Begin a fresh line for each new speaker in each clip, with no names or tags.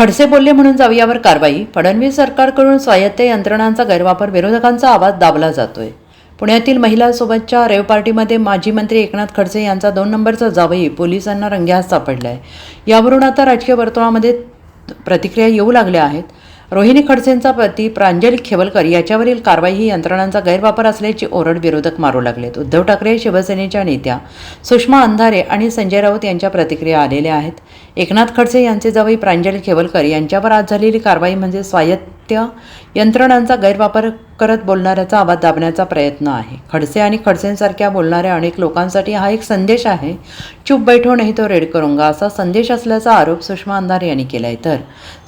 खडसे बोलले म्हणून जावियावर कारवाई. फडणवीस सरकारकडून स्वायत्त यंत्रणांचा गैरवापर विरोधकांचा आवाज दाबला जातोय. पुण्यातील महिलांसोबतच्या रेव पार्टीमध्ये माजी मंत्री एकनाथ खडसे यांचा दोन नंबरचा जावई पोलिसांना रंग्यास सापडला आहे यावरून आता राजकीय वर्तुळामध्ये प्रतिक्रिया येऊ लागल्या आहेत. रोहिणी खडसेंचा पती प्रांजली खेवलकर याच्यावरील कारवाई ही यंत्रणांचा गैरवापर असल्याची ओरड विरोधक मारू लागलेत. उद्धव ठाकरे शिवसेनेच्या नेत्या सुषमा अंधारे आणि संजय राऊत यांच्या प्रतिक्रिया आलेल्या आहेत. एकनाथ खडसे यांचे जावई प्रांजली खेवलकर यांच्यावर आज झालेली कारवाई म्हणजे स्वायत्त यंत्रणांचा गैरवापर करत बोलणाऱ्याचा आवाज दाबण्याचा प्रयत्न आहे. खडसे आणि खडसेंसारख्या बोलणाऱ्या अनेक लोकांसाठी हा एक संदेश आहे. चुप बैठो नाही तो रेड करूंगा असा संदेश असल्याचा आरोप सुषमा अंधारे यांनी केला आहे तर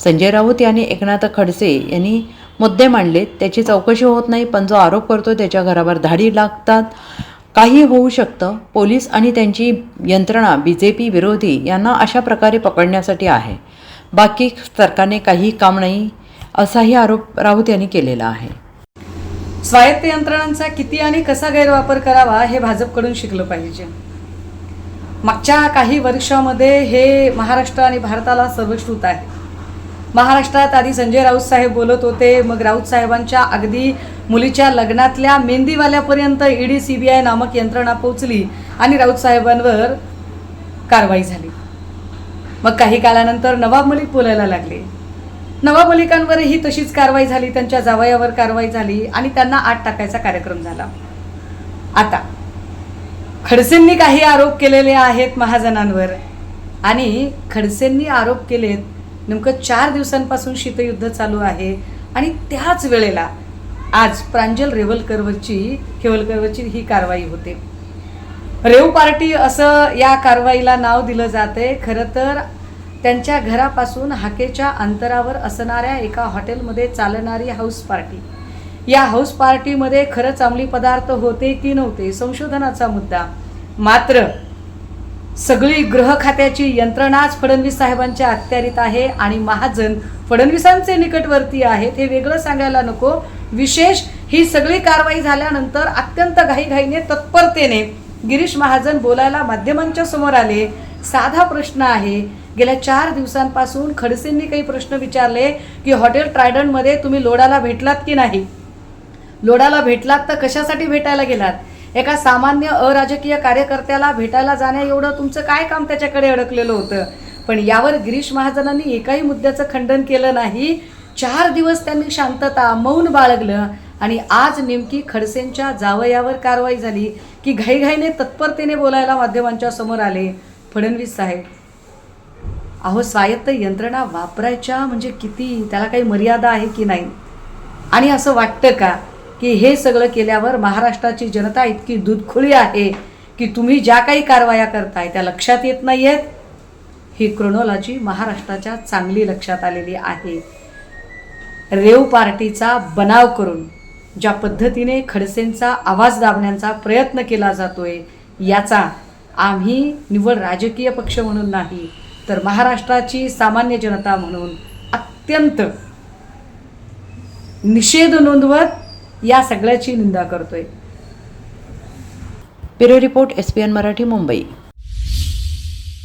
संजय राऊत यांनी एकनाथ खडसे यांनी मुद्दे मांडले त्याची चौकशी होत नाही पण जो आरोप करतो त्याच्या घरावर धाडी लागतात. काही होऊ शकतं. पोलीस आणि त्यांची यंत्रणा बी जे पी विरोधी यांना अशा प्रकारे पकडण्यासाठी आहे. बाकी सरकारने काही काम नाही. असाही आरोप राऊत यांनी केलेला आहे.
स्वायत्त यंत्रणांचा किती आणि कसा गैरवापर करावा हे भाजपकडून शिकलं पाहिजे. मागच्या काही वर्षामध्ये हे महाराष्ट्र आणि भारताला सर्वश्रुत आहे. महाराष्ट्रात आधी संजय राऊत साहेब बोलत होते मग राऊत साहेबांच्या अगदी मुलीच्या लग्नातल्या मेहंदीवाल्यापर्यंत ईडी आय नामक यंत्रणा पोचली आणि राऊत साहेबांवर कारवाई झाली. मग काही काळानंतर नवाब मलिक बोलायला लागले. नवाब मलिकांवरही तशीच कारवाई झाली त्यांच्या जावयावर कारवाई झाली आणि त्यांना आत टाकायचा कार्यक्रम झाला. आता खडसेंनी काही आरोप केलेले आहेत महाजनांवर आणि खडसेंनी आरोप केलेत नेमकं चार दिवसांपासून शीतयुद्ध चालू आहे आणि त्याच वेळेला आज प्रांजल रेवलकरवरची खेवलकरवरची ही कारवाई होते. रेव पार्टी असं या कारवाईला नाव दिलं जाते खरं तर त्यांच्या घरापासून हाकेच्या अंतरावर असणाऱ्या एका हॉटेलमध्ये चालणारी हाऊस पार्टी या हाऊस पार्टीमध्ये खरंच अंमली पदार्थ होते की नव्हते संशोधनाचा मुद्दा. मात्र सगळी गृह खात्याची यंत्रणाच फडणवीस साहेबांच्या अखत्यारीत आहे आणि महाजन फडणवीसांचे निकटवर्ती आहेत हे वेगळं सांगायला नको. विशेष ही सगळी कारवाई झाल्यानंतर अत्यंत घाईघाईने तत्परतेने गिरीश महाजन बोलायला माध्यमांच्या समोर आले. साधा प्रश्न आहे. गेल्या चार दिवसांपासून खडसेंनी काही प्रश्न विचारले की हॉटेल ट्रायडंटमध्ये तुम्ही लोडाला भेटलात की नाही? लोडाला भेटलात तर कशासाठी भेटायला गेलात? एका सामान्य अराजकीय कार्यकर्त्याला भेटायला जाण्या एवढं तुमचं काय काम त्याच्याकडे अडकलेलं होतं? पण यावर गिरीश महाजनांनी एकाही मुद्द्याचं खंडन केलं नाही. चार दिवस त्यांनी शांतता मौन बाळगलं आणि आज नेमकी खडसेंच्या जावयावर कारवाई झाली की घाईघाईने तत्परतेने बोलायला माध्यमांच्या समोर आले. फडणवीस साहेब अहो स्वायत्त यंत्रणा वापरायच्या म्हणजे किती त्याला काही मर्यादा आहे की नाही? आणि असं वाटतं का की हे सगळं केल्यावर महाराष्ट्राची जनता इतकी दुधखुळी आहे की तुम्ही ज्या काही कारवाया करताय त्या लक्षात येत नाही आहेत ही क्रोनॉलॉजी महाराष्ट्राच्या चांगली लक्षात आलेली आहे. रेव पार्टीचा बनाव करून ज्या पद्धतीने खडसेंचा आवाज दाबण्याचा प्रयत्न केला जातोय याचा आम्ही निव्वळ राजकीय पक्ष म्हणून नाही तर महाराष्ट्राची सामान्य जनता म्हणून अत्यंत निषेध नोंदवत या सगळ्याची निंदा करतोय.
Bureau report S P N Marathi Mumbai.